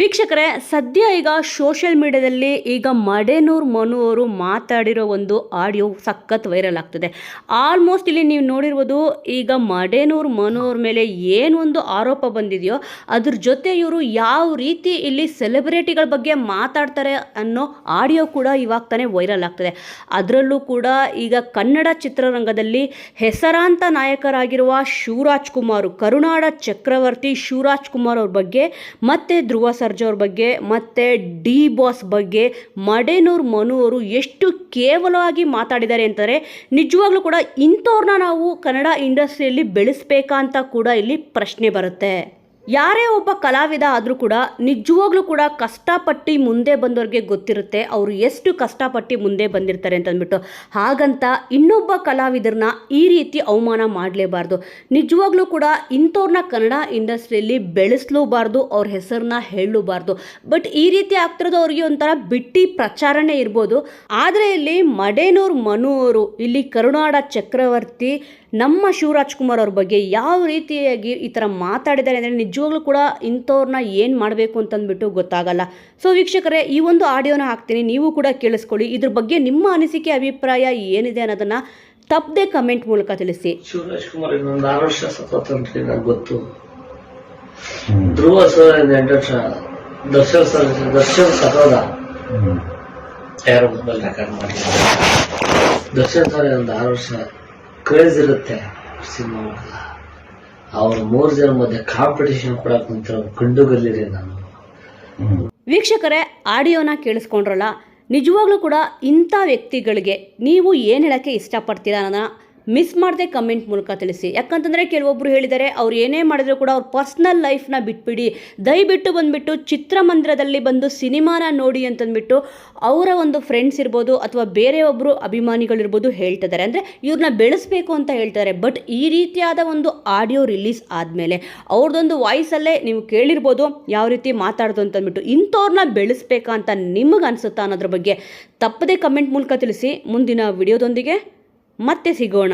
ವೀಕ್ಷಕರೇ, ಸದ್ಯ ಈಗ ಸೋಷಿಯಲ್ ಮೀಡಿಯಾದಲ್ಲಿ ಈಗ ಮಡೇನೂರ್ ಮನು ಅವರು ಮಾತಾಡಿರೋ ಒಂದು ಆಡಿಯೋ ಸಖತ್ ವೈರಲ್ ಆಗ್ತದೆ. ಆಲ್ಮೋಸ್ಟ್ ಇಲ್ಲಿ ನೀವು ನೋಡಿರ್ಬೋದು, ಈಗ ಮಡೇನೂರ್ ಮನು ಅವ್ರ ಮೇಲೆ ಏನೊಂದು ಆರೋಪ ಬಂದಿದೆಯೋ, ಅದ್ರ ಜೊತೆ ಇವರು ಯಾವ ರೀತಿ ಇಲ್ಲಿ ಸೆಲೆಬ್ರಿಟಿಗಳ ಬಗ್ಗೆ ಮಾತಾಡ್ತಾರೆ ಅನ್ನೋ ಆಡಿಯೋ ಕೂಡ ಇವಾಗ ತಾನೇ ವೈರಲ್ ಆಗ್ತದೆ. ಅದರಲ್ಲೂ ಕೂಡ ಈಗ ಕನ್ನಡ ಚಿತ್ರರಂಗದಲ್ಲಿ ಹೆಸರಾಂತ ನಾಯಕರಾಗಿರುವ ಶಿವರಾಜ್ ಕುಮಾರ್ ಕರುನಾಡ ಚಕ್ರವರ್ತಿ ಶಿವರಾಜ್ ಕುಮಾರ್ ಅವ್ರ ಬಗ್ಗೆ ಮತ್ತೆ ಧ್ರುವ ಸರ್ಜಾ ಅವ್ರ ಬಗ್ಗೆ, ಮತ್ತು ಡಿ ಬಾಸ್ ಬಗ್ಗೆ, ಮಡೇನೂರ್ ಮನು ಅವರು ಎಷ್ಟು ಕೇವಲವಾಗಿ ಮಾತಾಡಿದ್ದಾರೆ ಅಂತಾರೆ ನಿಜವಾಗ್ಲೂ ಕೂಡ ಇಂಥವ್ರನ್ನ ನಾವು ಕನ್ನಡ ಇಂಡಸ್ಟ್ರಿಯಲ್ಲಿ ಬೆಳೆಸ್ಬೇಕಾ ಅಂತ ಕೂಡ ಇಲ್ಲಿ ಪ್ರಶ್ನೆ ಬರುತ್ತೆ. ಯಾರೇ ಒಬ್ಬ ಕಲಾವಿದ ಆದರೂ ಕೂಡ ನಿಜವಾಗ್ಲೂ ಕೂಡ ಕಷ್ಟಪಟ್ಟು ಮುಂದೆ ಬಂದವ್ರಿಗೆ ಗೊತ್ತಿರುತ್ತೆ ಅವರು ಎಷ್ಟು ಕಷ್ಟಪಟ್ಟು ಮುಂದೆ ಬಂದಿರ್ತಾರೆ ಅಂತಂದ್ಬಿಟ್ಟು. ಹಾಗಂತ ಇನ್ನೊಬ್ಬ ಕಲಾವಿದರನ್ನ ಈ ರೀತಿ ಅವಮಾನ ಮಾಡಲೇಬಾರ್ದು. ನಿಜವಾಗ್ಲೂ ಕೂಡ ಇಂಥವ್ರನ್ನ ಕನ್ನಡ ಇಂಡಸ್ಟ್ರಿಯಲ್ಲಿ ಬೆಳೆಸಲೂಬಾರ್ದು, ಅವ್ರ ಹೆಸರನ್ನ ಹೇಳಲೂಬಾರ್ದು. ಬಟ್ ಈ ರೀತಿ ಆಗ್ತಿರೋದು ಅವ್ರಿಗೆ ಒಂಥರ ಬಿಟ್ಟಿ ಪ್ರಚಾರನೇ ಇರ್ಬೋದು. ಆದರೆ ಇಲ್ಲಿ ಮಡೇನೂರು ಅವರು, ಇಲ್ಲಿ ಕರುನಾಡ ಚಕ್ರವರ್ತಿ, ನಮ್ಮ ಶಿವರಾಜ್ಕುಮಾರ್ ಅವ್ರ ಬಗ್ಗೆ ಯಾವ ರೀತಿಯಾಗಿ ಈ ಥರ ಮಾತಾಡಿದ್ದಾರೆ ಅಂದರೆ ನಿಜವಾಗ್ಲೂ ಕೂಡ ಇಂಥವ್ರನ್ನ ಏನು ಮಾಡಬೇಕು ಅಂತಂದ್ಬಿಟ್ಟು ಗೊತ್ತಾಗಲ್ಲ. ಸೊ ವೀಕ್ಷಕರೇ ಈ ಒಂದು ಆಡಿಯೋನ ಹಾಕ್ತೀನಿ. ನೀವು ಕೂಡ ಕೇಳಿಸ್ಕೊಳ್ಳಿ. ಇದ್ರ ಬಗ್ಗೆ ನಿಮ್ಮ ಅನಿಸಿಕೆ ಅಭಿಪ್ರಾಯ ಏನಿದೆ ಅನ್ನೋದನ್ನ ತಪ್ಪದೆ ಕಮೆಂಟ್ ಮೂಲಕ ತಿಳಿಸಿ. ಶಿವರಾಜ್ ಕುಮಾರ್ ಇನ್ನೊಂದು ಆರು ವರ್ಷ ಸತತಂತ್ರಿ ನಂಗೆ ಗೊತ್ತು. ಧ್ರುವ ಸರ್ ಇಂದ ಎಂಟು ವರ್ಷ. ದರ್ಶನ್ ಸರ್ ದರ್ಶನ್ ಸತೋದ ಯಾರು ಮೊಬೈಲ್ ರೆಕಾರ್ಡ್ ಮಾಡಿಲ್ಲ ದರ್ಶನ್ ಸರ್ ಒಂದು ಆರು ವರ್ಷ. ಕ್ರೇಜ್ ಇರುತ್ತೆ. ಸಿನಿಮಾ ಮಾಡಲ್ಲ ಅವ್ರ ಮೂರು ಜನ ಮಧ್ಯೆ ಕಾಂಪಿಟೇಷನ್ ಕೊಡಕ್ ಕಂಡು ಬರ್ಲಿರಿ ನಾನು. ವೀಕ್ಷಕರೇ, ಆಡಿಯೋನ ಕೇಳಿಸ್ಕೊಂಡ್ರಲ್ಲ, ನಿಜವಾಗ್ಲೂ ಕೂಡ ಇಂಥ ವ್ಯಕ್ತಿಗಳಿಗೆ ನೀವು ಏನು ಹೇಳೋಕ್ಕೆ ಇಷ್ಟಪಡ್ತೀರಾ ಅನ್ನೋದನ್ನ ಮಿಸ್ ಮಾಡದೆ ಕಮೆಂಟ್ ಮೂಲಕ ತಿಳಿಸಿ. ಯಾಕಂತಂದರೆ ಕೆಲವೊಬ್ಬರು ಹೇಳಿದ್ದಾರೆ ಅವ್ರು ಏನೇ ಮಾಡಿದ್ರು ಕೂಡ ಅವ್ರ ಪರ್ಸ್ನಲ್ ಲೈಫ್ನ ಬಿಟ್ಬಿಡಿ. ದಯವಿಟ್ಟು ಬಂದುಬಿಟ್ಟು ಚಿತ್ರಮಂದಿರದಲ್ಲಿ ಬಂದು ಸಿನಿಮಾನ ನೋಡಿ ಅಂತಂದ್ಬಿಟ್ಟು ಅವರ ಒಂದು ಫ್ರೆಂಡ್ಸ್ ಇರ್ಬೋದು ಅಥವಾ ಬೇರೆ ಒಬ್ಬರು ಅಭಿಮಾನಿಗಳಿರ್ಬೋದು ಹೇಳ್ತಿದ್ದಾರೆ. ಅಂದರೆ ಇವ್ರನ್ನ ಬೆಳೆಸಬೇಕು ಅಂತ ಹೇಳ್ತಾರೆ ಬಟ್ ಈ ರೀತಿಯಾದ ಒಂದು ಆಡಿಯೋ ರಿಲೀಸ್ ಆದಮೇಲೆ ಅವ್ರದ್ದೊಂದು ವಾಯ್ಸಲ್ಲೇ ನೀವು ಕೇಳಿರ್ಬೋದು ಯಾವ ರೀತಿ ಮಾತಾಡೋದು ಅಂತಂದ್ಬಿಟ್ಟು ಇಂಥವ್ರನ್ನ ಬೆಳೆಸ್ಬೇಕಾ ಅಂತ ನಿಮಗೆ ಅನಿಸುತ್ತಾ ಅನ್ನೋದ್ರ ಬಗ್ಗೆ ತಪ್ಪದೇ ಕಮೆಂಟ್ ಮೂಲಕ ತಿಳಿಸಿ. ಮುಂದಿನ ವಿಡಿಯೋದೊಂದಿಗೆ ಮತ್ತೆ ಸಿಗೋಣ.